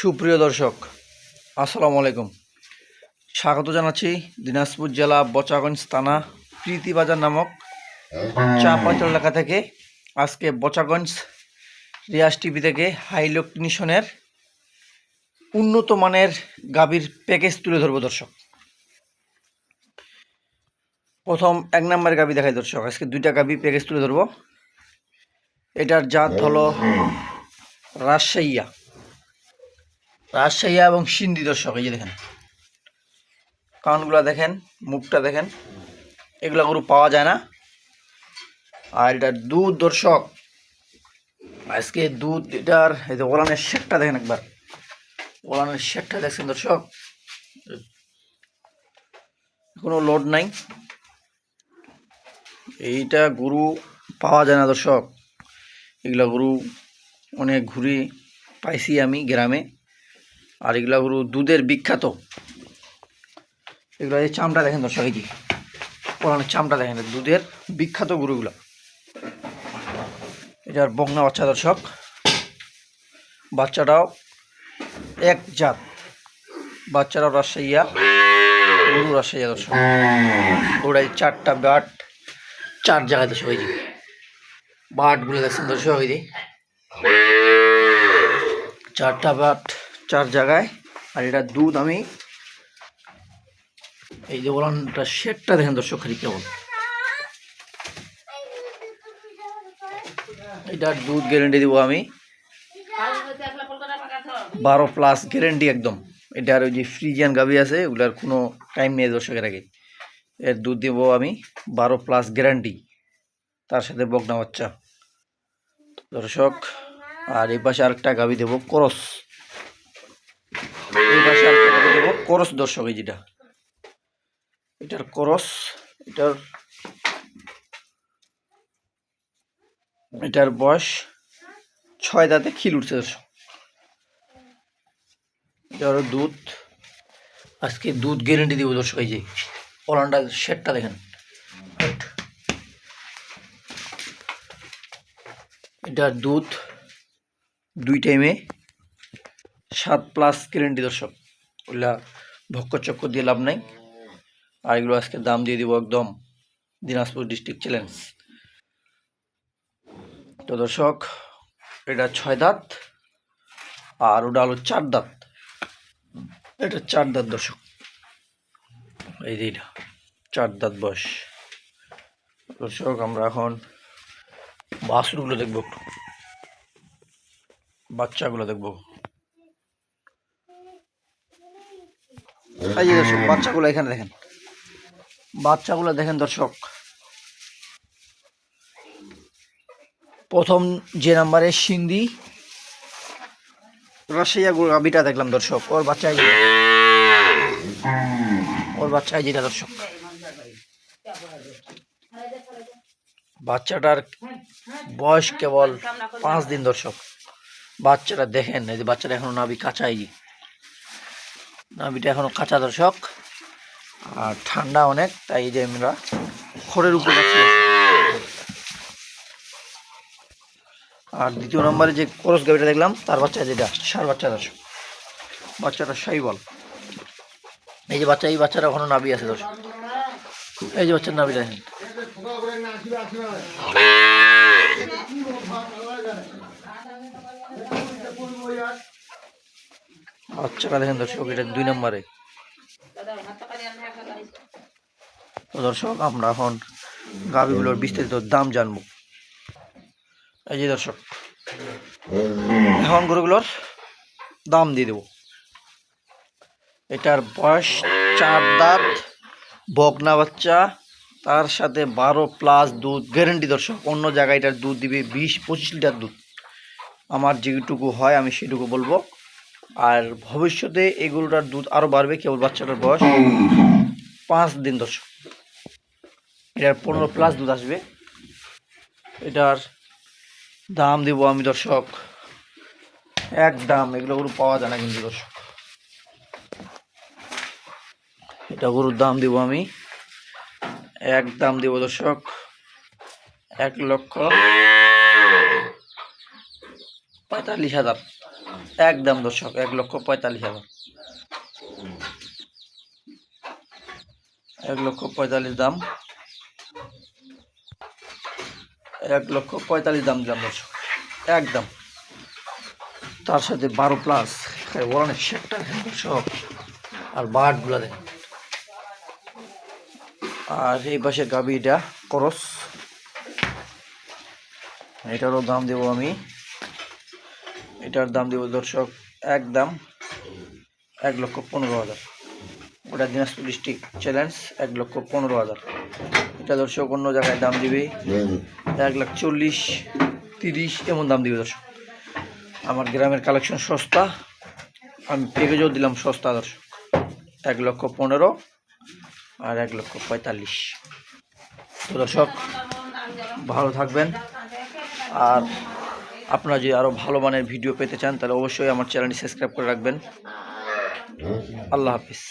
সুপ্রিয় দর্শক, আসসালামু আলাইকুম। স্বাগত জানাচ্ছি দিনাজপুর জেলা বচাগঞ্জ থানা প্রীতিবাজার নামক চাপাচল এলাকা থেকে। আজকে বচাগঞ্জ রিয়াজ টিভি থেকে হাইলোকনিশনের উন্নত মানের গাভীর প্যাকেজ তুলে ধরবো দর্শক। প্রথম এক নম্বর গাভী দেখাই দর্শক, আজকে দুইটা গাভী প্যাকেজ তুলে ধরবো। এটার জাত হলো রাজশাহীয়া। রাজশাহী এবং সিন্ধি দর্শক, এই যে দেখেন। কানগুলা দেখেন, মুখটা দেখেন, এগুলো গরু পাওয়া যায় না। আর এটার দুধ দর্শক, আজকে দুধ, এটার, এই যে ওলানের শেকটা দেখেন একবার। ওলানের শেকটা দেখছেন দর্শক? কোনো লোড নাই। এইটা গরু পাওয়া যায় না দর্শক। এগুলা গরু অনেক ঘুরে পাইছি আমি গ্রামে। আর এগুলা গরু দুধের বিখ্যাত। এগুলো এই চামড়া দেখেন এই যে পুরানোর চামড়া দেখেন দুধের বিখ্যাত গরুগুলো এটার বগনা বাচ্চা দর্শক, বাচ্চাটাও এক জাত। বাচ্চারাও রাজশাহীয়া, গরু রাজশাহীয়া দর্শক। ওরাই চারটা বাট, চার জায়গায় দর্শক, এই যে বাটগুলো দেখছেন দর্শক, এই চারটা বাট চার জায়গায়। আর এটা দুধ আমি এই যে ওলানটা শেডটা দেখেন দর্শক, খালি কেমন? এটার দুধ গ্যারেন্টি দিব আমি। বারো প্লাস গ্যারেন্টি একদম। এটার ওই যে ফ্রিজিয়ান গাভি আছে, ওগুলার কোনো টাইম নেই দর্শকের আগে। এর দুধ দিব আমি বারো প্লাস গ্যারান্টি তার সাথে বকনা বাচ্চা। দর্শক, আর এই পাশে আরেকটা গাভি দেবো, করস। করস দর্শক, এই এটার করস, এটার এটার বয়স ছয় দাঁতে খিল উঠছে দর্শক। এটার দুধ। আজকে দুধ গ্যারেন্টি দিব দর্শক, এই যে ওলান্ডা শেডটা দেখেন। এটার দুধ দুই টাইমে সাত প্লাস গ্যারেন্টি দর্শক ওগুলা ভক্ক চক্ক দিয়ে লাভ নাই। আর এগুলো আজকে দাম দিয়ে দিব একদম দিনাজপুর ডিস্ট্রিক্ট চ্যালেঞ্জ তো দর্শক, এটা ছয় দাঁত আর ওটা হলো চার দাঁত। এটা চার দাঁত দর্শক। এই যে চার দাঁত বয়স। দর্শক, আমরা এখন বাছুরগুলো দেখব বাচ্চাগুলো দেখব। এই যে দর্শক বাচ্চাগুলো এখানে দেখেন। বাচ্চাগুলো দেখেন দর্শক। প্রথম যে নাম্বারে সিন্ধি রাশিয়া গাবিটা দেখলাম দর্শক ওর বাচ্চা। ওর বাচ্চা যেটা দর্শক। বাচ্চাটার বয়স কেবল পাঁচ দিন দর্শক। বাচ্চাটা দেখেন এই যে বাচ্চাটা এখনও নাবি কাঁচা নাবিটা এখনও কাঁচা দর্শক। আর ঠান্ডা অনেক, তাই এই যে আমরা খড়ের উপরে। আর দ্বিতীয় নম্বরে যে করস গাড়িটা দেখলাম, তার বাচ্চা যেটা, সার বাচ্চা দর্শক। বাচ্চাটা সাই বল এই যে বাচ্চা, এই বাচ্চাটা এখনও নাবি আছে দর্শক। এই যে বাচ্চার নাবিটা বাচ্চাটা দেখেন দর্শক? এটা দুই নম্বরে। তো দর্শক, আমরা এখন গাভিগুলোর বিস্তারিত দাম জানব। এই যে দর্শক, এখন গরুগুলোর দাম দিয়ে দেবো। এটার বয়স চার দাঁত, বকনা বাচ্চা, তার সাথে বারো প্লাস দুধ গ্যারেন্টি দর্শক, অন্য জায়গায় এটার দুধ দিবে বিশ, পঁচিশ লিটার দুধ। আমার যেটুকু হয়, আমি সেটুকু বলব। আর ভবিষ্যতে এগুলোটার দুধ আরও বাড়বে কেবল বাচ্চাটার বয়স পাঁচ দিন দর্শক এটার পনেরো প্লাস দুধ আসবে। এটার দাম দেবো আমি দর্শক, এক দাম, এগুলো গরু পাওয়া যায় না কিন্তু দর্শক। এটা গরুর দাম দেব আমি, এক দাম দেব দর্শক, এক লক্ষ পঁয়তাল্লিশ হাজার। একদম দর্শক, এক লক্ষ পঁয়তাল্লিশ হাজার। এক লক্ষ পঁয়তাল্লিশ দাম। এক লক্ষ পঁয়তাল্লিশ দাম দিলাম দর্শক, একদম। তার সাথে বারো প্লাস শেকটা দেখেন দর্শক, আর দেখেন আর এই পাশে গাবিটা করস। এটারও দাম দেবো আমি। এটার দাম দেবো দর্শক এক দাম এক লক্ষ পনেরো হাজার। ওটা দিনাজপুর ডিস্ট্রিক্ট চ্যালেঞ্জ, এক লক্ষ পনেরো হাজার। এটা দর্শক অন্য জায়গায় দাম দিবে এক লাখ চল্লিশ, তিরিশ, এমন দাম দিবে দর্শক। আমার গ্রামের কালেকশন সস্তা, আমি প্যাকেজও দিলাম সস্তা দর্শক। এক লক্ষ পনেরো আর এক লক্ষ পঁয়তাল্লিশ। তো দর্শক, ভালো থাকবেন। আর আপনারা যদি আরও ভালো মানের ভিডিও পেতে চান, তাহলে অবশ্যই আমার চ্যানেলটি সাবস্ক্রাইব করে রাখবেন। আল্লাহ হাফিজ।